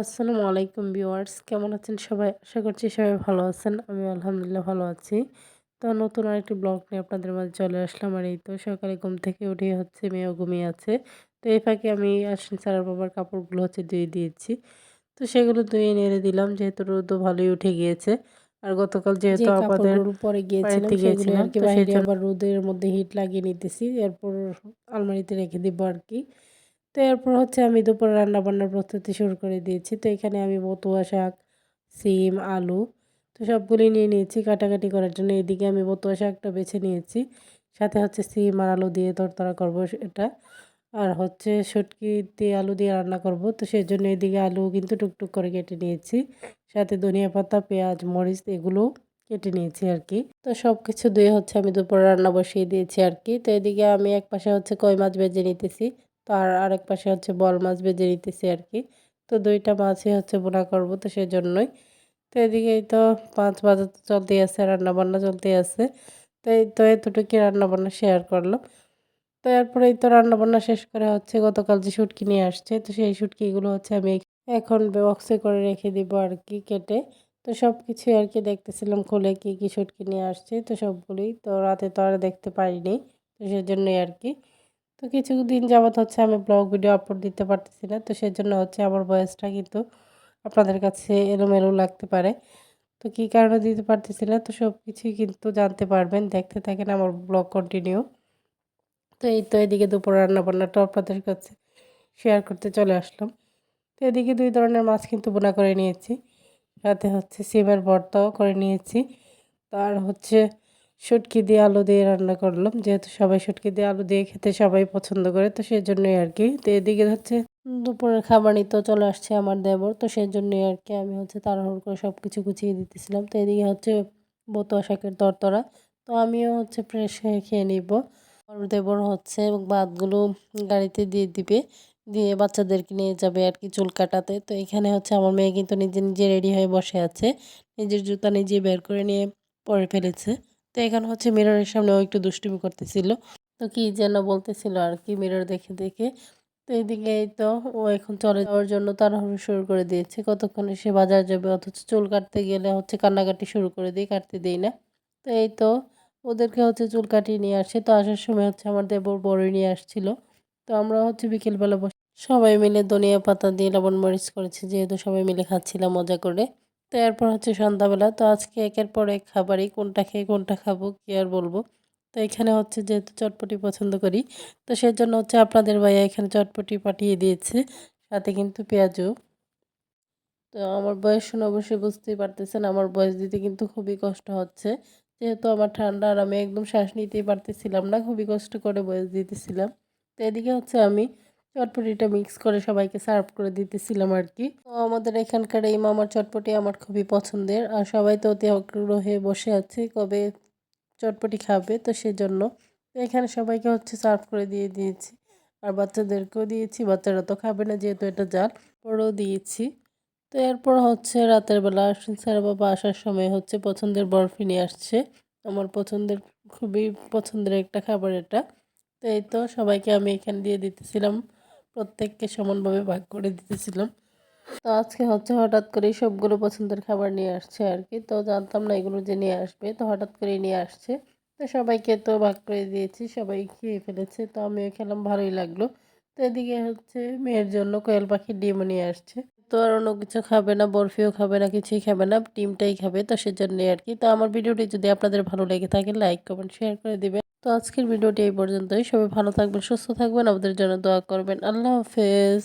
আসসালামু আলাইকুম ভিউয়ার্স কেমন আছেন সবাই? আশা করছি সবাই ভালো আছেন। আমি আলহামদুলিল্লাহ ভালো আছি। তো নতুন আরেকটি ব্লগ নিয়ে আপনাদের মাঝে চলে আসলাম। আর এই তো সকালে ঘুম থেকে উঠে হচ্ছে মেয়েও ঘুমিয়ে আছে। তো এই ফাঁকে আমি আশ্বিন স্যার বাবার কাপড়গুলো হচ্ছে ধুয়ে দিয়েছি। তো সেগুলো ধুয়ে নেড়ে দিলাম যেহেতু রোদ ভালোই উঠে গিয়েছে। আর গতকাল যেহেতু আমাদের পরে গিয়েছিলাম সেগুলো বাইরে আবার রোদের মধ্যে হিট লাগিয়ে নিতেছি। এরপর আলমারিতে রেখে দিব আর কি। তো এরপর হচ্ছে আমি দুপুরে রান্নাবান্নার প্রস্তুতি শুরু করে দিয়েছি। তো এখানে আমি বতুয়া শাক, সিম, আলু, তো সবগুলি নিয়ে নিয়েছি কাটাকাটি করার জন্য। এদিকে আমি বতুয়া শাকটা বেছে নিয়েছি। সাথে হচ্ছে সিম আর আলু দিয়ে তরতরা করব এটা। আর হচ্ছে দিয়ে আলু দিয়ে রান্না করব। তো সেই জন্য এদিকে আলু কিন্তু টুকটুক করে কেটে নিয়েছি। সাথে ধনিয়া পাতা, পেঁয়াজ, মরিচ এগুলো কেটে নিয়েছি আর কি। তো সব কিছু দিয়ে হচ্ছে আমি দুপুরে রান্না বসিয়ে দিয়েছি আর কি। তো এদিকে আমি এক পাশে হচ্ছে কই মাছ ভেজে নিতেছি। তো আর আরেক পাশে হচ্ছে বল মাছ ভেজে নিতেছি আর কি তো দুইটা মাছই হচ্ছে বোনা করব তো সেজন্যই। তো এদিকেই তো পাঁচ বাজার তো চলতেই আছে, রান্নাবান্না চলতেই আছে। তো এই তো এতটুকু রান্নাবান্না শেয়ার করলাম। তো এরপরে এই তো রান্নাবান্না শেষ করে হচ্ছে গতকাল যে শুটকি নিয়ে আসছে, তো সেই শুটকিগুলো হচ্ছে আমি এখন বক্সে করে রেখে দিব আর কি কেটে। তো সব কিছুই আর কি দেখতেছিলাম খুলে কী কী শুটকি নিয়ে আসছে, তো সবগুলোই তো রাতে তো আর দেখতে পারিনি, তো সেজন্যই আর কি তো কিছুদিন যাবৎ হচ্ছে আমি ব্লগ ভিডিও আপলোড দিতে পারতেছি না, তো সেজন্য হচ্ছে আমার বয়সটা কিন্তু আপনাদের কাছে এলোমেলো লাগতে পারে। তো কী কারণে দিতে পারতেছি না, তো সব কিছুই কিন্তু জানতে পারবেন, দেখতে থাকেন আমার ব্লগ কন্টিনিউ তো এই তো এদিকে দুপুর রান্নাবান্নাটা আপনাদের কাছে শেয়ার করতে চলে আসলাম। তো এদিকে দুই ধরনের মাছ কিন্তু বোনা করে নিয়েছি, সাথে হচ্ছে সিমের ভর্তাও করে নিয়েছি। তার হচ্ছে শুটকি দিয়ে আলু দিয়ে রান্না করলাম। যেহেতু সবাই শুটকি দিয়ে আলু দিয়ে খেতে সবাই পছন্দ করে, তো সেই জন্যই আর কি। তো এদিকে হচ্ছে দুপুরের খাবার নিতেও চলে আসছে আমার দেবর, তো সেই জন্যই আর কি আমি হচ্ছে তাড়াহুড়ো করে সব কিছু গুছিয়ে দিতেছিলাম। তো এদিকে হচ্ছে বতুয়া শাকের তরতরা, তো আমিও হচ্ছে ফ্রেশ হয়ে খেয়ে নিব। আমার দেবর হচ্ছে ভাতগুলো গাড়িতে দিয়ে দিবে, দিয়ে বাচ্চাদেরকে নিয়ে যাবে আর কি চুল কাটাতে। তো এখানে হচ্ছে আমার মেয়ে কিন্তু নিজে নিজে রেডি হয়ে বসে আছে, নিজের জুতা নিজে বের করে নিয়ে পরে ফেলেছে। তো এখানে হচ্ছে মিররের সামনে ও একটু দুষ্টুমি করতেছিল। তো কি যেন বলতেছিল আর কি মিরর দেখে দেখে। তো এইদিকে এই তো ও এখন চলে যাওয়ার জন্য তাড়াহুড়ো শুরু করে দিয়েছে। কতক্ষণে সে বাজার যাবে? অথচ চুল কাটতে গেলে হচ্ছে কান্নাকাটি শুরু করে দিই কাটতে দিই না। তো এই তো ওদেরকে হচ্ছে চুল কাটিয়ে নিয়ে আসছে তো আসার সময় হচ্ছে আমার দেবর বড়ই নিয়ে আসছিল। তো আমরা হচ্ছে বিকেলবেলা বসে সবাই মিলে ধনিয়া পাতা দিয়ে লবণ মরিচ করেছি। যেহেতু সবাই মিলে খাচ্ছিলাম মজা করে। তো এরপর হচ্ছে সন্ধ্যাবেলা। তো আজকে একের পর এক খাবারই কোনটা খেয়ে কোনটা খাব, কি আর বলব। তো এখানে হচ্ছে যেহেতু চটপটি পছন্দ করি, তো সেজন্য হচ্ছে আপনাদের ভাইয়া এখানে চটপটি পাঠিয়ে দিয়েছে, সাথে কিন্তু পেঁয়াজও। তো আমার বয়স শুনে অবশ্যই বুঝতেই পারতেছেন, আমার বয়স দিতে কিন্তু খুবই কষ্ট হচ্ছে। যেহেতু আমার ঠান্ডা আর আমি একদম শ্বাস নিতেই পারতেছিলাম না, খুবই কষ্ট করে বয়স দিতেছিলাম। তো এদিকে হচ্ছে আমি চটপটিটা মিক্স করে সবাইকে সার্ভ করে দিতেছিলাম আর কি তো আমাদের এখানকার এই মামার চটপটি আমার খুবই পছন্দের। আর সবাই তো অতি হয়ে বসে আছে কবে চটপটি খাবে, তো সেজন্য। তো এখানে সবাইকে হচ্ছে সার্ভ করে দিয়ে দিয়েছি। আর বাচ্চাদেরকেও দিয়েছি, বাচ্চারা তো খাবে না যেহেতু এটা জাল পরেও দিয়েছি। তো এরপর হচ্ছে রাতের বেলা স্যার বাবা আসার সময় হচ্ছে পছন্দের বরফি নিয়ে আসছে। আমার পছন্দের, খুবই পছন্দের একটা খাবার এটা। তো এই তো সবাইকে আমি এখানে দিয়ে দিতেছিলাম। প্রত্যেককে সমানভাবে ভাগ করে দিতেছিলাম। তো আজকে হচ্ছে হঠাৎ করেই সবগুলো পছন্দের খাবার নিয়ে আসছে আর কি। তো জানতাম না এগুলো যে নিয়ে আসবে। তো হঠাৎ করে নিয়ে আসছে। তো সবাইকে তো ভাগ করে দিয়েছি, সবাই খেয়ে ফেলেছে। তো আমিও খেলাম, ভালোই লাগল। তো এদিকে হচ্ছে মেয়ের জন্য কোয়েল পাখির ডিমও নিয়ে আসছে। তো আর অন্য কিছু খাবে না, বরফিও খাবে না, কিছুই খাবে না, ডিমটাই খাবে, তো সেজন্যই আর কি। তো আমার ভিডিওটি যদি আপনাদের ভালো লেগে থাকে, লাইক, কমেন্ট, শেয়ার করে দিবেন। তো আজকের ভিডিওটি এই পর্যন্তই। সবাই ভালো থাকবেন, সুস্থ থাকবেন, আমাদের জন্য দোয়া করবেন। আল্লাহ হাফেজ।